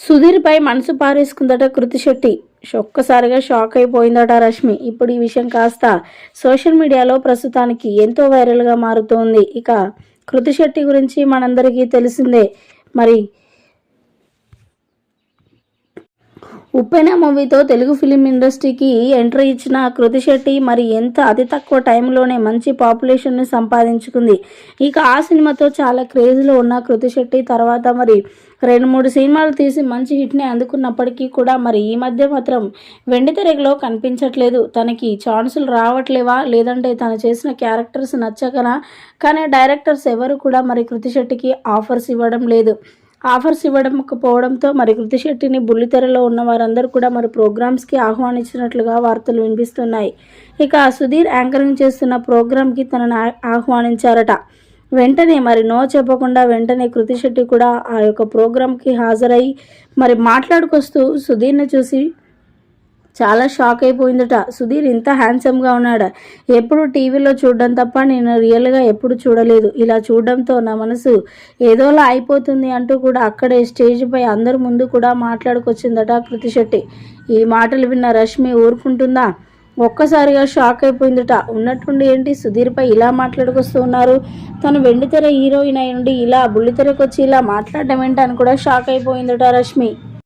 సుధీర్పై మనసు పారేసుకుందట కృతి శెట్టి ఒక్కసారిగా షాక్ అయిపోయిందట రష్మి. ఇప్పుడు ఈ విషయం కాస్త సోషల్ మీడియాలో ప్రస్తుతానికి ఎంతో వైరల్గా మారుతోంది. ఇక కృతి శెట్టి గురించి మనందరికీ తెలిసిందే. మరి ఉప్పెన మూవీతో తెలుగు ఫిలిం ఇండస్ట్రీకి ఎంట్రీ ఇచ్చిన కృతి శెట్టి మరి ఎంత అతి తక్కువ టైంలోనే మంచి పాపులేషన్ని సంపాదించుకుంది. ఇక ఆ సినిమాతో చాలా క్రేజ్లో ఉన్న కృతి శెట్టి తర్వాత మరి రెండు మూడు సినిమాలు తీసి మంచి హిట్ని అందుకున్నప్పటికీ కూడా మరి ఈ మధ్య మాత్రం వెండితెరగలో కనిపించట్లేదు. తనకి ఛాన్సులు రావట్లేవా? లేదంటే తను చేసిన క్యారెక్టర్స్ నచ్చకనా? కానీ డైరెక్టర్స్ ఎవరు కూడా మరి కృతి శెట్టికి ఆఫర్స్ ఇవ్వడం లేదు. ఆఫర్స్ ఇవ్వడంకపోవడంతో మరి కృతి శెట్టిని బుల్లితెరలో ఉన్న వారందరూ కూడా మరి ప్రోగ్రామ్స్కి ఆహ్వానించినట్లుగా వార్తలు వినిపిస్తున్నాయి. ఇక సుధీర్ యాంకరింగ్ చేస్తున్న ప్రోగ్రామ్కి తనను ఆహ్వానించారట. వెంటనే మరి నో చెప్పకుండా వెంటనే కృతి శెట్టి కూడా ఆ యొక్క ప్రోగ్రామ్కి హాజరై మరి మాట్లాడుకొస్తూ సుధీర్ని చూసి చాలా షాక్ అయిపోయిందట. సుధీర్ ఇంత హ్యాండ్సమ్గా ఉన్నాడా? ఎప్పుడు టీవీలో చూడడం తప్ప నేను రియల్గా ఎప్పుడు చూడలేదు. ఇలా చూడడంతో నా మనసు ఏదోలా అయిపోతుంది అంటూ కూడా అక్కడే స్టేజ్పై అందరి ముందు కూడా మాట్లాడుకొచ్చిందట కృతి శెట్టి. ఈ మాటలు విన్న రష్మి ఊరుకుంటుందా? ఒక్కసారిగా షాక్ అయిపోయిందట. ఉన్నట్టుండి ఏంటి సుధీర్పై ఇలా మాట్లాడుకొస్తూ ఉన్నారు? తను వెండితెర హీరోయిన్ అయి ఉండి ఇలా బుల్లితెరకు వచ్చి ఇలా మాట్లాడడం ఏంటని అని కూడా షాక్ అయిపోయిందట రష్మి.